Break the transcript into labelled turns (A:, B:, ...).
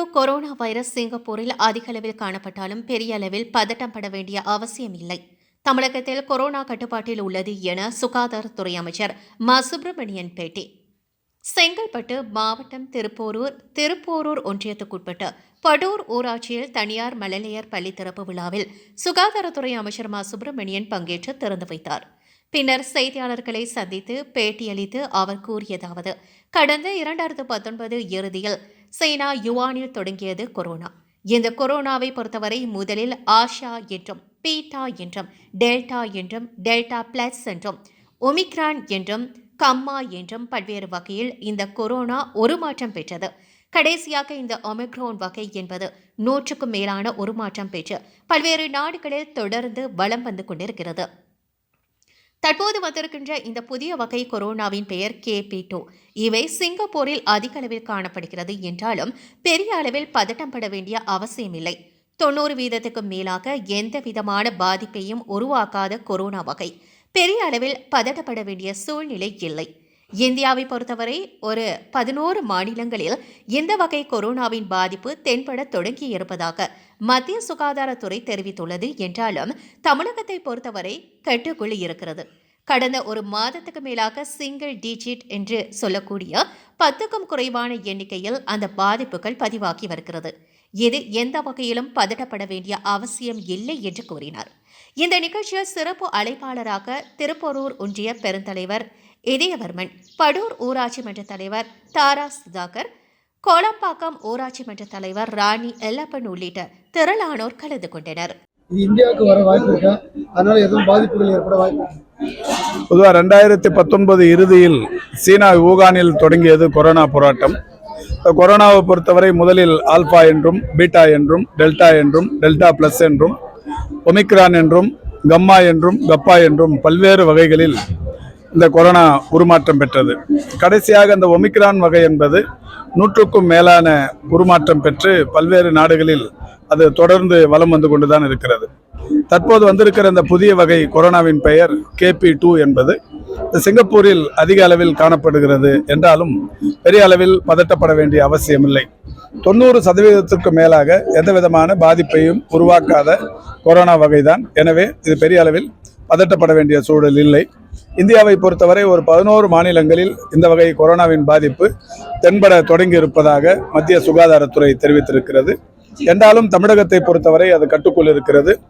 A: Two corona virus சிங்கப்பூரில் அதிக அளவில் காணப்பட்டாலும் பெரிய அளவில் பதட்டம் பட வேண்டிய அவசியம் இல்லை. தமிழகத்தில் கொரோனா கட்டுப்பாட்டில் உள்ளது என சுகாதாரத்துறை அமைச்சர் ம. சுப்பிரமணியன் பேட்டி. செங்கல்பட்டு மாவட்டம் திருப்போரூர் திருப்போரூர் ஒன்றியத்துக்குட்பட்ட படூர் ஊராட்சியில் தனியார் மழலையர் பள்ளி திறப்பு விழாவில் சுகாதாரத்துறை அமைச்சர் மா. சுப்பிரமணியன் பங்கேற்று திறந்து வைத்தார். பின்னர் செய்தியாளர்களை சந்தித்து பேட்டியளித்து அவர் கூறியதாவது கடந்த இரண்டாயிரத்து பத்தொன்பது இறுதியில் சீனா யுவானில் தொடங்கியது கொரோனா. இந்த கொரோனாவை பொறுத்தவரை முதலில் ஆஷா என்றும் பீட்டா என்றும் டெல்டா என்றும் டெல்டா பிளஸ் என்றும் ஒமிக்ரான் என்றும் கம்மா என்றும் பல்வேறு வகையில் இந்த கொரோனா உருமாற்றம் பெற்றது. கடைசியாக இந்த ஒமிக்ரோன் வகை என்பது நூற்றுக்கும் மேலான உருமாற்றம் பெற்று பல்வேறு நாடுகளில் தொடர்ந்து வலம் வந்து கொண்டிருக்கிறது. தற்போது வந்திருக்கின்ற இந்த புதிய வகை கொரோனாவின் பெயர் கேபி டூ இவை சிங்கப்பூரில் அதிக அளவில் காணப்படுகிறது என்றாலும் பெரிய அளவில் பதட்டம் பட வேண்டிய அவசியமில்லை. தொண்ணூறு வீதத்துக்கும் மேலாக எந்த விதமான பாதிப்பையும் உருவாக்காத கொரோனா வகை. பெரிய அளவில் பதட்டப்பட வேண்டிய சூழ்நிலை இல்லை. இந்தியாவை பொறுத்தவரை ஒரு பதினோரு மாநிலங்களில் இந்த வகை கொரோனாவின் பாதிப்பு தென்பட தொடங்கி இருப்பதாக மத்திய சுகாதாரத்துறை தெரிவித்துள்ளது என்றாலும் தமிழகத்தை பொறுத்தவரை கட்டுக்குள் இருக்கிறது. கடந்த ஒரு மாதத்துக்கு மேலாக சிங்கிள் டிஜிட் என்று சொல்லக்கூடிய பத்துக்கும் குறைவான எண்ணிக்கையில் அந்த பாதிப்புகள் பதிவாகி வருகிறது. இது எந்த வகையிலும் பதட்டப்பட வேண்டிய அவசியம் இல்லை என்று கூறினார். இந்த நிகழ்ச்சியில் சிறப்பு அழைப்பாளராக திருப்பரூர் ஒன்றிய பெருந்தலைவர் இதயவர்மன் படூர் ஊராட்சி மன்ற தலைவர் தாரா சுதாகர் கோலம்பாக்கம் ஊராட்சி மன்ற தலைவர் ராணி எல்லப்பன் உள்ளிட்ட திரளானோர் கலந்து கொண்டனர்.
B: இது இந்தியாவுக்கு வர வாய்ப்பு இருக்கா? அதனால எதுவும் பாதிப்புகள் ஏற்பட வாய்ப்பு?
C: பொதுவாக ரெண்டாயிரத்தி பத்தொன்பது இறுதியில் சீனா ஊகானில் தொடங்கியது கொரோனா போராட்டம். கொரோனாவை பொறுத்தவரை முதலில் ஆல்பா என்றும் பீட்டா என்றும் டெல்டா என்றும் டெல்டா பிளஸ் என்றும் ஒமிக்ரான் என்றும் கம்மா என்றும் கப்பா என்றும் பல்வேறு வகைகளில் இந்த கொரோனா உருமாற்றம் பெற்றது. கடைசியாக இந்த ஒமிக்ரான் வகை என்பது நூற்றுக்கும் மேலான உருமாற்றம் பெற்று பல்வேறு நாடுகளில் அது தொடர்ந்து வலம் வந்து கொண்டுதான் இருக்கிறது. தற்போது வந்திருக்கிற இந்த புதிய வகை கொரோனாவின் பெயர் கேபி டூ என்பது இந்த சிங்கப்பூரில் அதிக அளவில் காணப்படுகிறது என்றாலும் பெரிய அளவில் பதட்டப்பட வேண்டிய அவசியமில்லை. தொண்ணூறு சதவீதத்திற்கு மேலாக எந்த விதமான பாதிப்பையும் உருவாக்காத கொரோனா வகைதான். எனவே இது பெரிய அளவில் பதட்டப்பட வேண்டிய சூழல் இல்லை. இந்தியாவை பொறுத்தவரை ஒரு பதினோரு மாநிலங்களில் இந்த வகை கொரோனாவின் பாதிப்பு தென்பட தொடங்கி இருப்பதாக மத்திய சுகாதாரத்துறை தெரிவித்திருக்கிறது. என்றாலும் தமிழகத்தை பொறுத்தவரை அது கட்டுக்குள் இருக்கிறது.